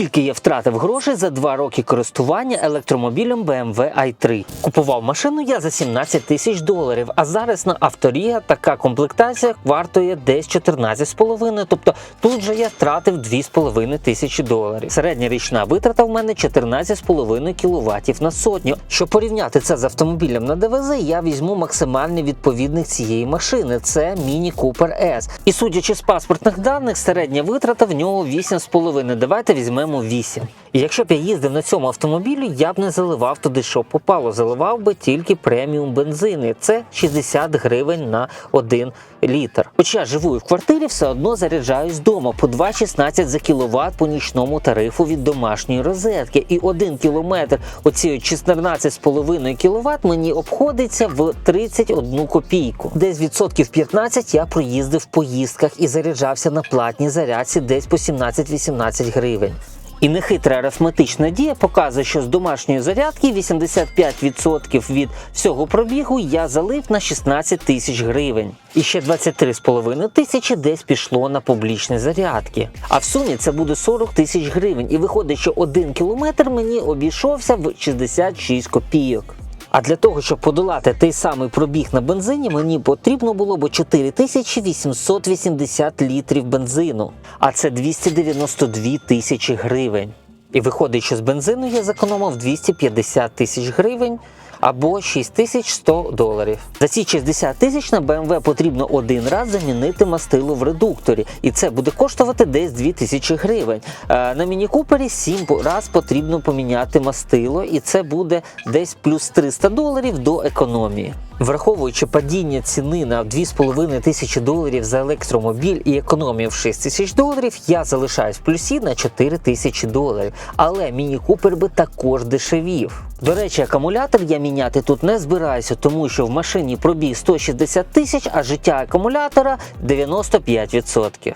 Скільки я втратив грошей за два роки користування електромобілем BMW i3? Купував машину я за 17 тисяч доларів, а зараз на авторія така комплектація вартує десь 14,5, тобто тут же я втратив 2,5 тисячі доларів. Середня річна витрата в мене 14,5 кВт на сотню. Щоб порівняти це з автомобілем на ДВЗ, я візьму максимальний відповідник цієї машини. Це Міні Cooper S. І судячи з паспортних даних, середня витрата в нього 8,5. Давайте візьмемо 8. І якщо б я їздив на цьому автомобілі, я б не заливав туди, що попало. Заливав би тільки преміум бензини. Це 60 гривень на 1 літр. Хоч я живу в квартирі, все одно заряджаюсь вдома по 2,16 за кіловат по нічному тарифу від домашньої розетки. І 1 кілометр оцієї 14,5 кіловат мені обходиться в 31 копійку. Десь відсотків 15 я проїздив в поїздках і заряджався на платній зарядці десь по 17-18 гривень. І нехитра арифметична дія показує, що з домашньої зарядки 85% від всього пробігу я залив на 16 тисяч гривень. І ще 23,5 тисячі десь пішло на публічні зарядки. А в сумі це буде 40 тисяч гривень. І виходить, що один кілометр мені обійшовся в 66 копійок. А для того, щоб подолати той самий пробіг на бензині, мені потрібно було б 4880 літрів бензину, а це 292 тисячі гривень. І виходить, що з бензину я зекономив 250 тисяч гривень або 6100 доларів. За ці 60 тисяч на BMW потрібно один раз замінити мастило в редукторі, і це буде коштувати десь 2000 гривень. Е, На Міні Купері 7 раз потрібно поміняти мастило, і це буде десь плюс 300 доларів до економії. Враховуючи падіння ціни на 2,5 тисячі доларів за електромобіль і економію в 6 тисяч доларів, я залишаюсь в плюсі на 4 тисячі доларів. Але Міні Купер би також дешевів. До речі, акумулятор я міняти тут не збираюся, тому що в машині пробіг 160 тисяч, а життя акумулятора 95%.